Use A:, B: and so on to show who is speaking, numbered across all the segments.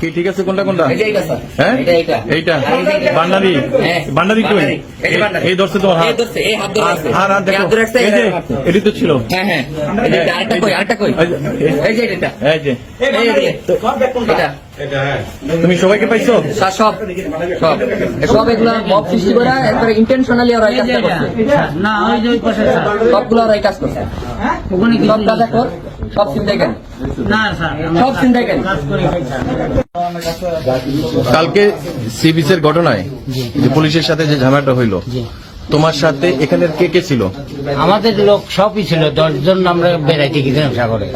A: কি ঠিক আছে? কোনটা কোনটা?
B: এটা, এটা, স্যার।
A: হ্যাঁ?
B: এটা, এটা।
A: এইটা? বান্ডারি
B: হ্যাঁ।
A: বান্ডারি কই?
B: এই
A: ধরছে তোমার হাত।
B: এই হাত
A: দেখো। এই যে। এটি তো ছিল।
B: হ্যাঁ হ্যাঁ। আরেকটা কই আরেকটা কই?
A: এই যে-
B: এটা
A: এই যে
B: এটা।
A: তুমি সবাইকে পাইছো?
B: সব। সব। সব এগুলা মব সৃষ্টি করা একবারে ইন্টেনশনালি ওরা কাজটা করছে।
C: না ওই যে ওই পাশে
B: সবগুলো ওরা কাজ করছে।
C: ওখানে
B: সব কাজ এখন সব চিন্তাই কেন
C: না স্যার আমরা
B: সব চিন্তাই কেন
C: কাজ করি ভাই স্যার।
A: কালকে সি বিচের ঘটনায় যে পুলিশের সাথে যে ঝামেলাটা হইল তোমার সাথে এখানের কে কে ছিল?
C: আমাদের লোক সবই ছিল দশজন আমরা বেড়াইতে গেছিলাম সাগরে।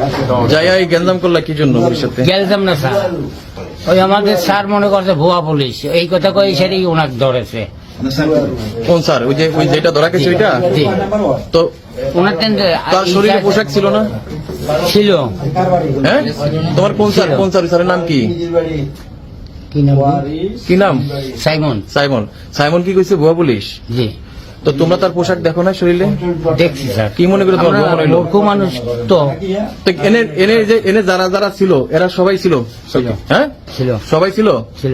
A: যাইয়া এই গ্যাঞ্জাম করলা কি জন্য পুলিশের সাথে?
C: গেলতাম না স্যার। ওই আমাদের স্যার মনে করছে ভুয়া পুলিশ। এই কথা কই সেটাই ওনাকে ধরেছে।
A: কোন স্যার? ওই যে ওই যেটা ধরা গেছে ওইটা? তো
C: ওনার
A: তার শরীরে পোশাক ছিল না?
C: ছিল।
A: হ্যাঁ? তোমার কোন স্যার কোন স্যার স্যারের নাম কি?
C: কি নাম? সাইমন।
A: সাইমন। সাইমন কি কইছে ভুয়া পুলিশ?
C: জি।
A: তো তোমরা তার পোশাক দেখো না শরীরে?
C: দেখছি স্যার।
A: কি মনে করে তোমার
C: আমরা
A: ভ্রমণ হইল?
C: মূর্খ মানুষ তো।
A: এনে এনে যে এনে যারা যারা ছিল এরা সবাই ছিল। হ্যাঁ?
C: ছিল।
A: সবাই ছিল?
C: ছিল।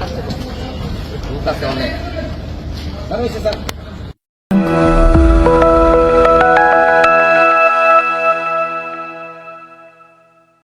B: কাজটা করছে। ভূত আছে অনেক।